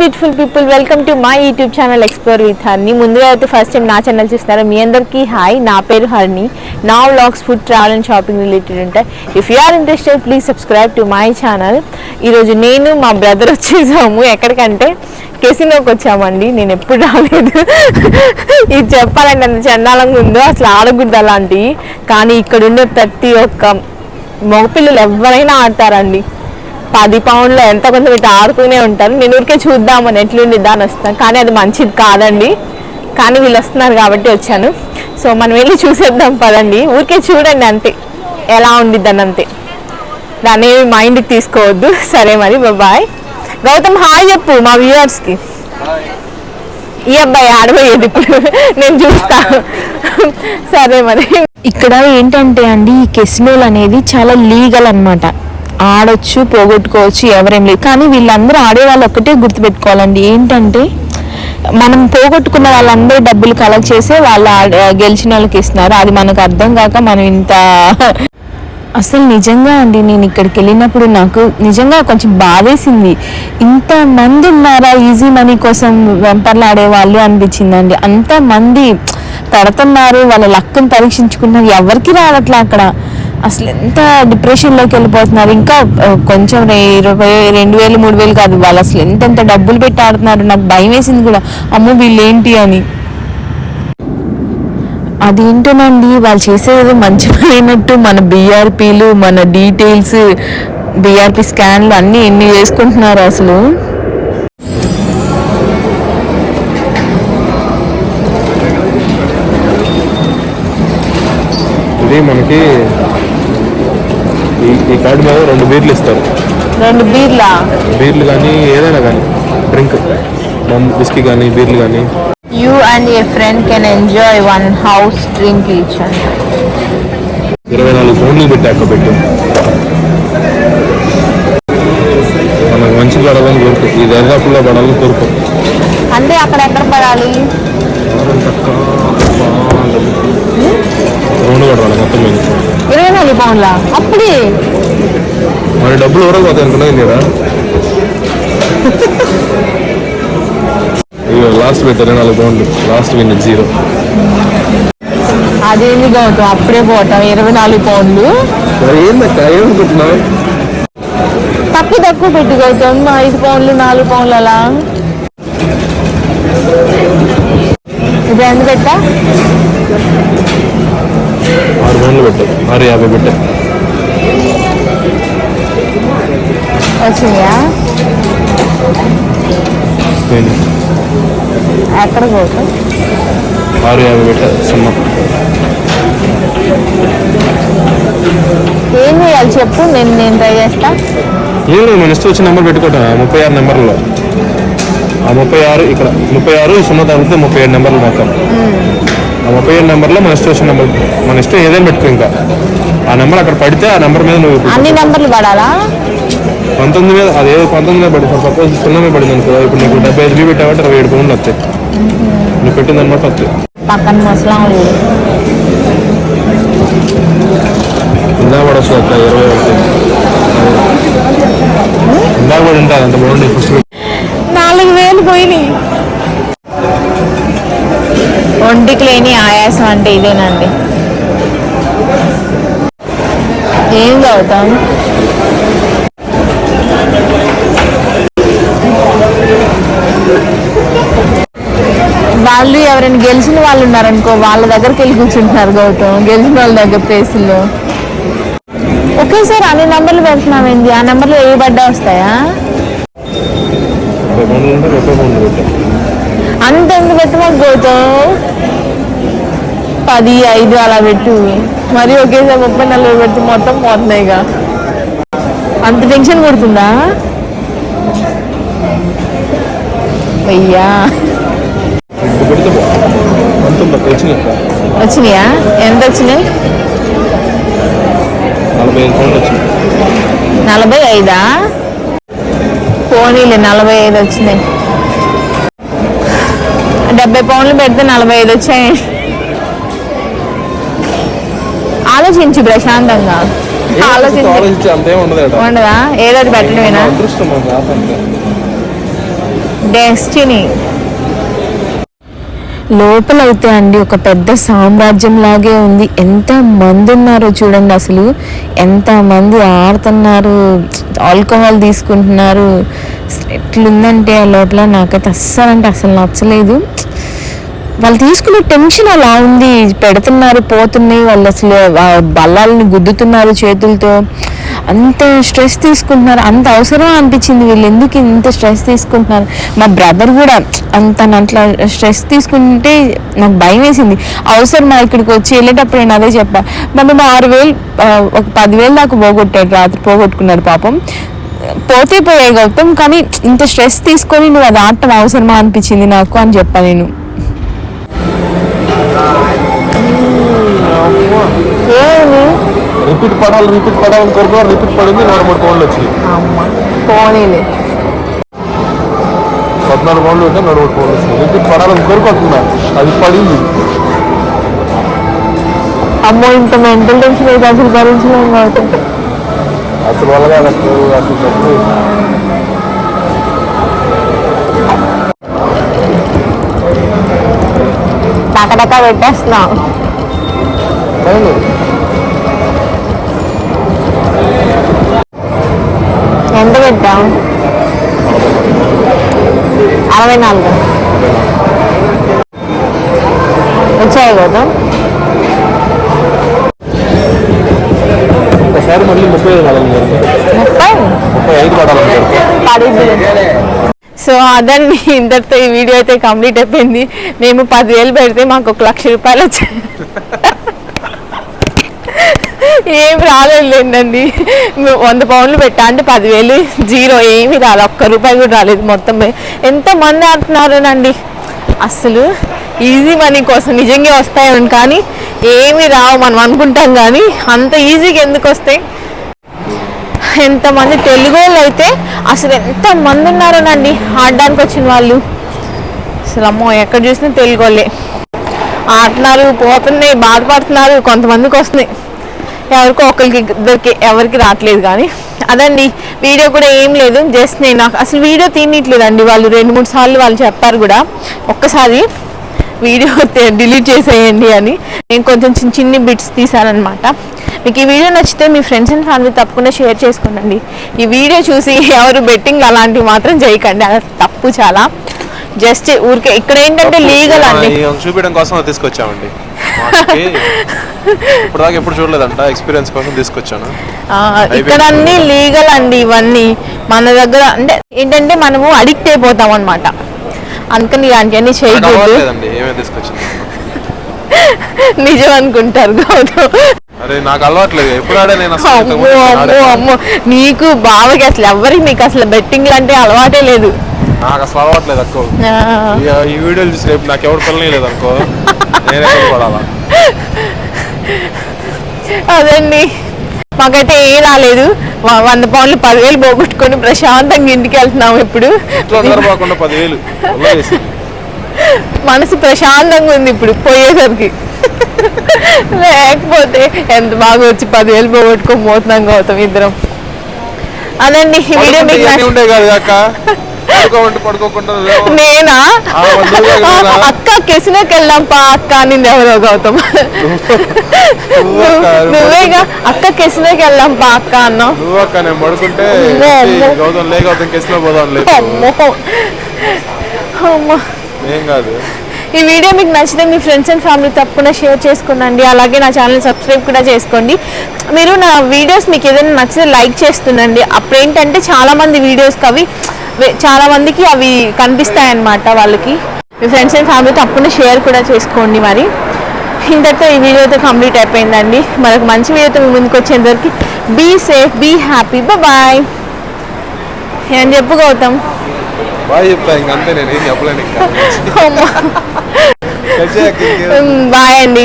Beautiful people welcome to my YouTube channel explore with Harni ముందుగా అయితే first time నా channel చూస్తున్నారా? మీ అందరికీ హాయ్ నా పేరు హర్ని నా vlogs food travel and shopping related ఉంటాయి. If you are interested please subscribe to my channel ఈరోజు నేను మా బ్రదర్ వచ్చేసాము. ఎక్కడికంటే కెసినోకి వచ్చామండి. నేను ఎప్పుడు రాలేదు. ఇది చెప్పాలంటే అంత చండాలంగా ఉందో అసలు ఆడకూడదు అలాంటివి. కానీ ఇక్కడ ఉండే ప్రతి ఒక్క మగపిల్లలు ఎవరైనా ఆడతారండి. పది పౌండ్లో ఎంత కొంచెం ఇటు ఆడుతూనే ఉంటారు. నేను ఊరికే చూద్దామని ఎట్లుండి దాని వస్తాను కానీ అది మంచిది కాదండి. కానీ వీళ్ళు వస్తున్నారు కాబట్టి వచ్చాను. సో మనం వెళ్ళి చూసేద్దాం పదండి. ఊరికే చూడండి అంతే. ఎలా ఉండిద్దని అంతే. దాన్ని మైండ్కి తీసుకోవద్దు. సరే మరి బాయ్ గౌతమ్ హాయ్ చెప్పు మా వ్యూవర్స్కి ఈ అబ్బాయి ఆడబోయేది ఇప్పుడు. నేను చూస్తా. సరే మరి. ఇక్కడ ఏంటంటే అండి ఈ కెసినోల్ అనేది చాలా లీగల్ అనమాట ఆడొచ్చు పోగొట్టుకోవచ్చు ఎవరేం లేదు. కానీ వీళ్ళందరూ ఆడేవాళ్ళు ఒక్కటే గుర్తుపెట్టుకోవాలండి. ఏంటంటే మనం పోగొట్టుకున్న వాళ్ళందరూ డబ్బులు కలెక్ట్ చేసి వాళ్ళు ఆడ- గెలిచిన వాళ్ళకి ఇస్తున్నారు. అది మనకు అర్థం కాక మనం ఇంత అసలు నిజంగా అండి నేను ఇక్కడికి వెళ్ళినప్పుడు నాకు నిజంగా కొంచెం బాధేసింది. ఇంత మంది ఉన్నారా ఈజీ మనీ కోసం వెంపర్లాడే వాళ్ళు అనిపించిందండి. అంత మంది పెడుతున్నారు వాళ్ళ లక్కను పరీక్షించుకున్నారు. ఎవరికి రావట్లే అక్కడ? అసలు ఎంత డిప్రెషన్లోకి వెళ్ళిపోతున్నారు. ఇంకా కొంచెం ఇరవై రెండు వేలు మూడు వేలు కాదు. వాళ్ళు అసలు ఎంతెంత డబ్బులు పెట్టి ఆడుతున్నారు. నాకు భయం వేసింది కూడా. అమ్మో వీళ్ళు ఏంటి అని అదేంటోనండి వాళ్ళు చేసేది మంచి అయినట్టు. మన బీఆర్పీలు మన డీటెయిల్స్ బీఆర్పీ స్కాన్లు అన్నీ ఎన్ని చేసుకుంటున్నారు అసలు? ఇది మనకి ఈ ఈ కార్డు మీద రెండు బీర్లు ఇస్తారు. రెండు బీర్లా? బీర్లు కానీ ఏదైనా కానీ డ్రింక్ బిస్కీ కానీ బీర్లు కానీ. You and a friend can enjoy one house drink each ఇరవై నాలుగు ఫోన్లు పెట్టాక పెట్టు. మనకు మంచి పడాలని కోరుకు. ఈ దరిదాపుల్లో పడాలని కోరుకు. అంటే అక్కడ ఎక్కడ పడాలి? రెండు పడాలి మొత్తం మీద. ఇరవై నాలుగు పౌండ్లా? అప్పుడే. మరి డబ్బులు ఎవరో పోతాయి ఇక లాస్ట్ పెట్టారు నాలుగు పౌండ్లు. లాస్ట్ విన్ జీరో అదేంది గౌతమ్? అప్పుడే పోతాం ఇరవై నాలుగు పౌండ్లు. ఏందక్క ఏమనుకుంటున్నావు తక్కువ తక్కువ పెట్టి గౌతమ్. ఐదు పౌండ్లు నాలుగు పౌండ్లు అలా. ఇది ఎంత పెట్టా? ఆరు పౌండ్లు పెట్టారు ఆరు యాభై పెట్టారు వచ్చినాయా? ఎక్కడ గౌతమ్ ఆరు యాభై పెట్టారు సున్నా ఏం చేయాలి చెప్పు నేను నేను ట్రై చేస్తా. ఏం లేదు మన ఇష్టం వచ్చిన నెంబర్ పెట్టుకోవటం ఆ ముప్పై ఆరు నెంబర్లో. ఆ ముప్పై ఆరు ఇక్కడ. ముప్పై ఆరు సున్నా తగ్గితే ముప్పై ఏడు నెంబర్లు మొత్తం ఆ ముప్పై ఏడు నెంబర్లో మన వచ్చిన నెంబర్ మన ఇష్టం ఏదైనా పెట్టుకో ఇంకా. ఆ నెంబర్ అక్కడ పడితే ఆ నెంబర్ మీద నువ్వు అన్ని నెంబర్లు పడాలా? పంతొమ్మిది మీద అదే పంతొమ్మిది మీద పడింది సపోజ్ సున్నా మీద పడింది అనుకో ఇప్పుడు నీకు డెబ్బై ఐదు పెట్టావంటే ఇరవై ఏడు పౌండ్లు వస్తాయి. నువ్వు పెట్టింది అనమాట వస్తాయి. పక్కన ముసలాం ఇందాక కూడా వస్తుంది ఇరవై వస్తాయి ఇందాక కూడా ఉంటుంది అంత బాగుంది ఫస్ట్ నాలుగు వేలు పోయినాయి. లేని ఆయాసం అంటే ఇదేనండి. ఏం చదువుతాం? వాళ్ళు ఎవరైనా గెలిచిన వాళ్ళు ఉన్నారనుకో వాళ్ళ దగ్గరికి వెళ్ళి కూర్చుంటున్నారు గౌతమ్. గెలిచిన వాళ్ళ దగ్గర ప్లేసుల్లో. ఒకేసారి అన్ని నెంబర్లు పెడుతున్నామేంది ఆ నెంబర్లు ఏ బడ్డా వస్తాయా? అంత ఎందుకు పెట్టమని గౌతమ్? పది ఐదు అలా పెట్టు. మరి ఒకేసారి ముప్పై నలభై పెట్టి మొత్తం పోతున్నాయి ఇక అంత టెన్షన్ కొడుతుందా? అయ్యా. వచ్చినాయా? ఎంత వచ్చినాయి? నలభై ఐదా? పోనీలే నలభై ఐదు వచ్చినాయి. డెబ్బై పౌన్లు పెడితే నలభై ఐదు వచ్చాయి. ఆలోచించు ప్రశాంతంగా. ఉండదు? ఏదో పెట్టడమేనా? డెస్టినీ లోపలైతే అండి ఒక పెద్ద సామ్రాజ్యం లాగే ఉంది. ఎంత మంది ఉన్నారో చూడండి అసలు. ఎంత మంది ఆడుతున్నారు ఆల్కహాల్ తీసుకుంటున్నారు. ఎట్లుందంటే ఆ లోపల నాకైతే అస్సలు అంటే అసలు నచ్చలేదు. వాళ్ళు తీసుకునే టెన్షన్ అలా ఉంది. పెడుతున్నారు పోతున్నాయి వాళ్ళు అసలు ఆ బల్లాలని గుద్దుతున్నారు చేతులతో. అంత స్ట్రెస్ తీసుకుంటున్నారు. అంత అవసరం అనిపించింది వీళ్ళు? ఎందుకు ఇంత స్ట్రెస్ తీసుకుంటున్నారు? మా బ్రదర్ కూడా అంత అట్లా స్ట్రెస్ తీసుకుంటే నాకు భయం వేసింది. అవసరమా ఇక్కడికి వచ్చి? వెళ్ళేటప్పుడు నేను అదే చెప్పా. మనం ఆరు వేలు ఒక పదివేలు దాకా పోగొట్టాడు రాత్రి పోగొట్టుకున్నాడు పాపం. పోతే పోయాయి గౌతమ్ కానీ ఇంత స్ట్రెస్ తీసుకొని నువ్వు అది ఆడటం అవసరమా అనిపించింది నాకు అని చెప్పా నేను. ఏమి? రిపీట్ పడాలి రిపీట్ పడాలని కోరుకో రిపీట్ పడింది నూట మూడు పౌండ్లు వచ్చింది పోనీలే. పద్నాలుగు పౌండ్లు ఉంటే వచ్చింది రిపీట్ పడాలని కోరుకుంటున్నా అది పడింది. అమ్మో ఇంత మెంటల్ టెన్షన్ అయితే అసలు భరించలేము గౌతమ్ అసలు వల్లగా నాకు అసలు డబ్బులు టకటక పెట్టేస్తున్నాం. ఎంత పెట్టాం అరవై నాలుగు. వచ్చాయి కదా? ఒకసారి మళ్ళీ ముప్పై ఐదు పడాలి ముప్పై? ముప్పై ఐదు పడాలని కోరుకో సో అదండి ఇంతటితో ఈ వీడియో అయితే కంప్లీట్ అయిపోయింది. మేము పదివేలు పెడితే మాకు ఒక లక్ష రూపాయలు వచ్చాయి. ఏం రాలేదులేండి. వంద పౌండ్లు పెట్టా అంటే పదివేలు జీరో ఏమీ రాలేదు ఒక్క రూపాయి కూడా రాలేదు మొత్తం. ఎంతమంది అంటున్నారోనండి? అసలు ఈజీ మనీ కోసం నిజంగా వస్తాయని కానీ ఏమి రావు మనం అనుకుంటాం కానీ అంత ఈజీగా ఎందుకు వస్తాయి? ఎంతమంది తెలుగు వాళ్ళు అయితే అసలు ఎంతమంది ఉన్నారోనండి? ఆడడానికి వచ్చిన వాళ్ళు. అసలు అమ్మో ఎక్కడ చూసినా తెలుగు వాళ్ళే ఆడుతున్నారు పోతున్నాయి బాధపడుతున్నారు కొంతమందికి వస్తున్నాయి. ఎవరికో ఒకరికి ఇద్దరికి ఎవరికి రావట్లేదు కానీ. అదండి వీడియో కూడా ఏం లేదు. జస్ట్ నేను నాకు అసలు వీడియో తీయట్లేదండి వాళ్ళు. రెండు మూడు సార్లు వాళ్ళు చెప్పారు కూడా. ఒక్కసారి వీడియో డిలీట్ చేసేయండి అని. నేను కొంచెం చిన్న చిన్ని బిట్స్ తీసానమాట మీకు ఈ వీడియో నచ్చితే మీ ఫ్రెండ్స్ అండ్ ఫ్యామిలీ తప్పకుండా షేర్ చేసుకోండి ఈ వీడియో చూసి ఎవరు బెట్టింగ్ అలాంటివి మాత్రం చేయకండి. అది తప్పు చాలా. జస్ట్ ఊరికే ఇక్కడ ఏంటంటే లీగల్ అండి. చూపించడం కోసం తీసుకొచ్చామండి. ఇప్పుడు దాకా ఎప్పుడు చూడలేదంట ఎక్స్పీరియన్స్ కోసం తీసుకొచ్చాను. ఇక్కడ అన్ని లీగల్ అండి ఇవన్నీ. మన దగ్గర అంటే ఏంటంటే మనము అడిక్ట్ అయిపోతాం అనమాట అందుకని ఇలాంటివన్నీ నాకు చేయకూడదు. నిజం అనుకుంటారు గౌతమ్ అరే నాకు అలవాట్లేదు ఎప్పుడు ఆడే నేను అమ్మో అమ్మో నీకు బావకి అసలు ఎవరికి మీకు అసలు బెట్టింగ్ అంటే అలవాటే లేదు. నాకు అసలు అలవాట్లేదు అక్కో. ఈ- వీడియోలు చూసి రేపు నాకు ఎవరు పిల్లలు లేదు అనుకో నేను పడాలా అదండి. మాకైతే ఏ రాలేదు. వంద పౌండ్లు పదివేలు పోగొట్టుకొని ప్రశాంతంగా ఇంటికి వెళ్తున్నాము ఇప్పుడు. మనసు ప్రశాంతంగా ఉంది ఇప్పుడు పోయేసరికి. లేకపోతే ఎంత బాగా వచ్చి పదివేలు పోగొట్టుకొని పోతున్నాం గౌతమ్ ఇద్దరం. అదండి వీడియో మీకు నేనా. అక్క కెసినోకి వెళ్దాం పా అక్క అనింది ఎవరో గౌతమ్. నువ్వేగా అక్క కెసినోకి వెళ్దాం పా అక్క అన్నావు నువ్వు అక్క నేను పడుకుంటే అమ్మో, అమ్మో. గౌతమ్ లే గౌతమ్ కెసిలో పోదాం లేదు అమ్మో. అమ్మో. ఏం కాదు. ఈ వీడియో మీకు నచ్చితే మీ ఫ్రెండ్స్ అండ్ ఫ్యామిలీ తప్పకుండా షేర్ చేసుకోండి అలాగే నా ఛానల్ సబ్స్క్రైబ్ కూడా చేసుకోండి. మీరు నా వీడియోస్ మీకు ఏదైనా నచ్చితే లైక్ చేస్తుండండి. అప్పుడు ఏంటంటే చాలామంది వీడియోస్కి అవి వే- చాలా మందికి అవి కనిపిస్తాయి అన్నమాట వాళ్ళకి. మీ ఫ్రెండ్స్ అండ్ ఫ్యామిలీ తప్పకుండా షేర్ కూడా చేసుకోండి మరి. ఇంతటితో ఈ వీడియో అయితే కంప్లీట్ అయిపోయిందండి. మరొక మంచి వీడియోతో మీ ముందుకు వచ్చేంతవరకు be safe be happy bye ఏం చెప్పు గౌతమ్? చెప్తా నేను ఏం చెప్పలేను బాయ్ అండి.